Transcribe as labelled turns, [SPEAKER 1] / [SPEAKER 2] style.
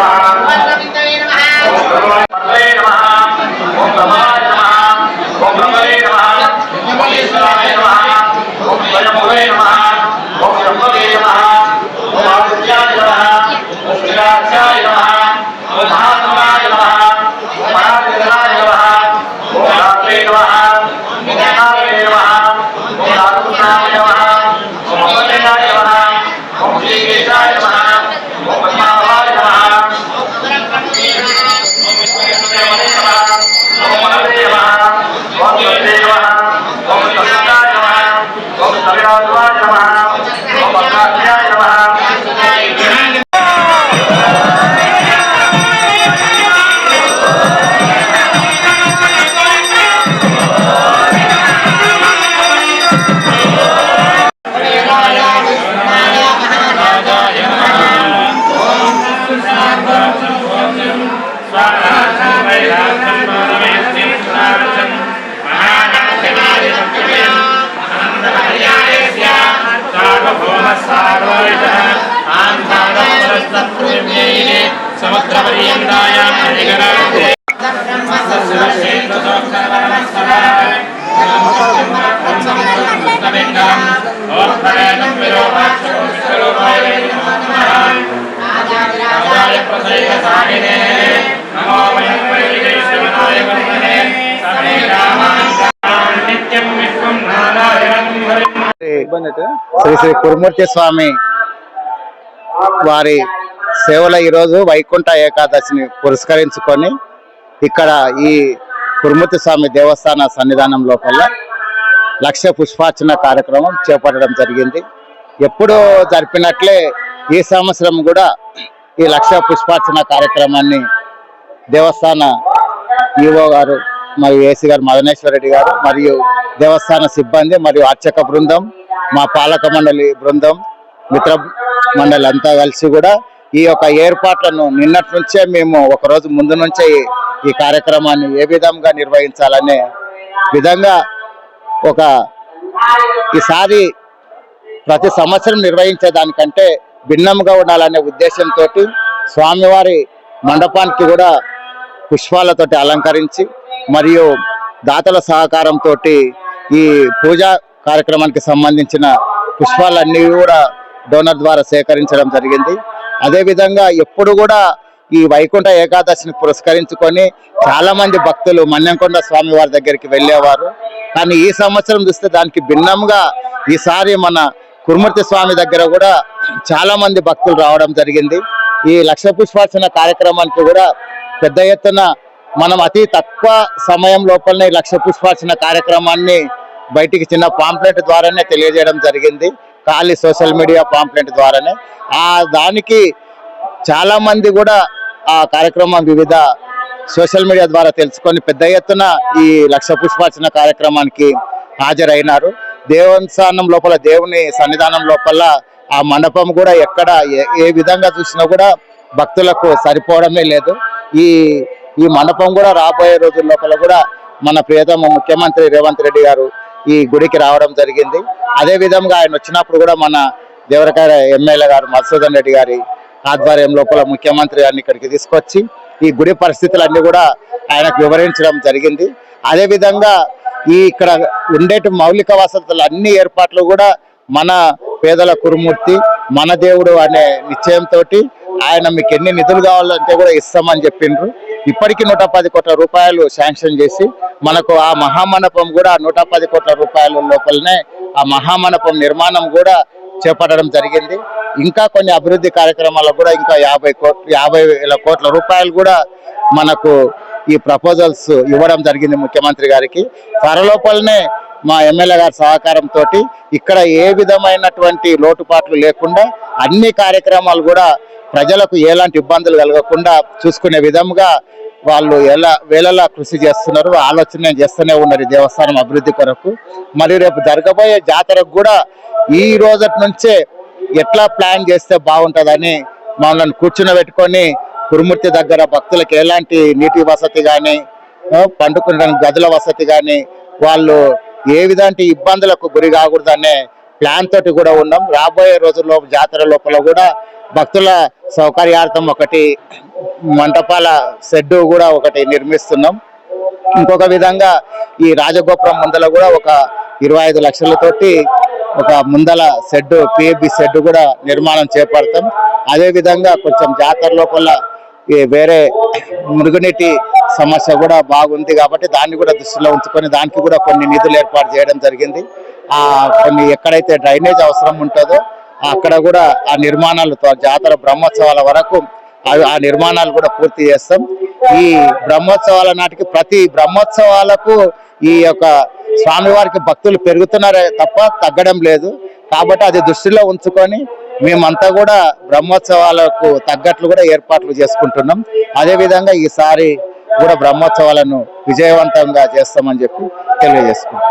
[SPEAKER 1] Bye.
[SPEAKER 2] Shri Shri Kurumurthy స్వామి వారి సేవల ఈరోజు వైకుంఠ ఏకాదశిని పురస్కరించుకొని ఇక్కడ ఈ కురుమతి స్వామి దేవస్థాన సన్నిధానం లోపల లక్ష పుష్పార్చన కార్యక్రమం చేపట్టడం జరిగింది. ఎప్పుడూ జరిపినట్లే ఈ సంవత్సరం కూడా ఈ లక్ష పుష్పార్చన కార్యక్రమాన్ని దేవస్థాన ఈవో గారు మరియు ఏసీ గారు మదనేశ్వర రెడ్డి గారు మరియు దేవస్థాన సిబ్బంది మరియు అర్చక బృందం మా పాలక మండలి బృందం మిత్ర మండలి అంతా కలిసి కూడా ఈ యొక్క ఏర్పాట్లను నిన్నటి నుంచే మేము ఒక రోజు ముందు నుంచే ఈ- కార్యక్రమాన్ని ఏ విధంగా నిర్వహించాలనే విధంగా ఒక ఈసారి ప్రతి సంవత్సరం నిర్వహించే దానికంటే భిన్నంగా ఉండాలనే ఉద్దేశంతో స్వామివారి మండపానికి కూడా పుష్పాలతోటి అలంకరించి మరియు దాతల సహకారంతో ఈ పూజా కార్యక్రమానికి సంబంధించిన పుష్పాలన్నీ కూడా డోనర్ ద్వారా సేకరించడం జరిగింది. అదేవిధంగా ఎప్పుడు కూడా ఈ వైకుంఠ ఏకాదశిని పురస్కరించుకొని చాలా మంది భక్తులు మన్యంకొండ స్వామి వారి దగ్గరికి వెళ్ళేవారు. కానీ ఈ సంవత్సరం చూస్తే దానికి భిన్నంగా ఈసారి మన కురుమూర్తి స్వామి దగ్గర కూడా చాలా మంది భక్తులు రావడం జరిగింది. ఈ లక్ష పుష్పార్చన కార్యక్రమానికి కూడా పెద్ద ఎత్తున మనం అతి తక్కువ సమయం లోపలనే లక్ష పుష్పార్చన కార్యక్రమాన్ని బయటికి చిన్న పాంప్లెట్ ద్వారానే తెలియజేయడం జరిగింది. ఖాళీ సోషల్ మీడియా పాంప్లెంట్ ద్వారానే. ఆ దానికి చాలా మంది కూడా ఆ కార్యక్రమం వివిధ సోషల్ మీడియా ద్వారా తెలుసుకొని పెద్ద ఎత్తున ఈ లక్ష పుష్పార్చన కార్యక్రమానికి హాజరైనారు. దేవస్థానం లోపల దేవుని సన్నిధానం లోపల ఆ మండపం కూడా ఎక్కడ ఏ- ఏ విధంగా చూసినా కూడా భక్తులకు సరిపోవడమే లేదు. ఈ ఈ మండపం కూడా రాబోయే రోజుల లోపల కూడా మన ప్రియతమ ముఖ్యమంత్రి రేవంత్ రెడ్డి గారు ఈ గుడికి రావడం జరిగింది. అదే విధంగా ఆయన వచ్చినప్పుడు కూడా మన దేవరకాయ ఎమ్మెల్యే గారు మధుసూదన్ రెడ్డి గారి ఆధ్వర్యం లోపల ముఖ్యమంత్రి గారిని ఇక్కడికి తీసుకొచ్చి ఈ గుడి పరిస్థితులన్నీ కూడా ఆయనకు వివరించడం జరిగింది. అదేవిధంగా ఈ ఇక్కడ ఉండేటి మౌలిక వసతులు అన్ని ఏర్పాట్లు కూడా మన పేదల కురుమూర్తి మన దేవుడు అనే నిశ్చయంతో ఆయన మీకు ఎన్ని నిధులు కావాలంటే కూడా ఇస్తామని చెప్పిండ్రు. ఇప్పటికి నూట పది కోట్ల రూపాయలు శాంక్షన్ చేసి మనకు ఆ మహామండపం కూడా నూట పది కోట్ల రూపాయల లోపలనే ఆ మహామండపం నిర్మాణం కూడా చేపట్టడం జరిగింది. ఇంకా కొన్ని అభివృద్ధి కార్యక్రమాలకు కూడా ఇంకా యాభై కోట్లు యాభై వేల కోట్ల రూపాయలు కూడా మనకు ఈ ప్రపోజల్స్ ఇవ్వడం జరిగింది ముఖ్యమంత్రి గారికి. త్వరలోపలనే మా ఎమ్మెల్యే గారి సహకారంతో ఇక్కడ ఏ విధమైనటువంటి లోటుపాట్లు లేకుండా అన్ని కార్యక్రమాలు కూడా ప్రజలకు ఎలాంటి ఇబ్బందులు కలగకుండా చూసుకునే విధంగా వాళ్ళు ఎలా వేళలా కృషి చేస్తున్నారు ఆలోచన చేస్తూనే ఉన్నారు దేవస్థానం అభివృద్ధి కొరకు. మరియు రేపు జరగబోయే జాతరకు కూడా ఈ రోజటి నుంచే ఎట్లా ప్లాన్ చేస్తే బాగుంటుందని మమ్మల్ని కూర్చునబెట్టుకొని కురుమూర్తి దగ్గర భక్తులకు ఎలాంటి నీటి వసతి కానీ పండుకునే గదుల వసతి కానీ వాళ్ళు ఏ విధంగా ఇబ్బందులకు గురి కాకూడదనే ప్లాన్ తోటి కూడా ఉన్నాం. రాబోయే రోజుల్లో జాతర లోపల కూడా భక్తుల సౌకర్యార్థం ఒకటి మంటపాల షెడ్ కూడా ఒకటి నిర్మిస్తున్నాం. ఇంకొక విధంగా ఈ రాజగోపురం ముందల కూడా ఒక ఇరవై ఐదు లక్షలతోటి ఒక ముందల షెడ్ పిఎబి షెడ్ కూడా నిర్మాణం చేపడతాం. అదేవిధంగా కొంచెం జాతర లోపల వేరే మురుగునీటి సమస్య కూడా బాగుంది కాబట్టి దాన్ని కూడా దృష్టిలో ఉంచుకొని దానికి కూడా కొన్ని నిధులు ఏర్పాటు చేయడం జరిగింది. కొన్ని ఎక్కడైతే డ్రైనేజ్ అవసరం ఉంటుందో అక్కడ కూడా ఆ నిర్మాణాలు జాతర బ్రహ్మోత్సవాల వరకు ఆ నిర్మాణాలు కూడా పూర్తి చేస్తాం. ఈ బ్రహ్మోత్సవాల నాటికి ప్రతి బ్రహ్మోత్సవాలకు ఈ యొక్క స్వామివారికి భక్తులు పెరుగుతున్నారే తప్ప తగ్గడం లేదు. కాబట్టి అది దృష్టిలో ఉంచుకొని మేమంతా కూడా బ్రహ్మోత్సవాలకు తగ్గట్లు కూడా ఏర్పాట్లు చేసుకుంటున్నాం. అదేవిధంగా ఈసారి కూడా బ్రహ్మోత్సవాలను విజయవంతంగా చేస్తామని చెప్పి తెలియజేసుకుంటాం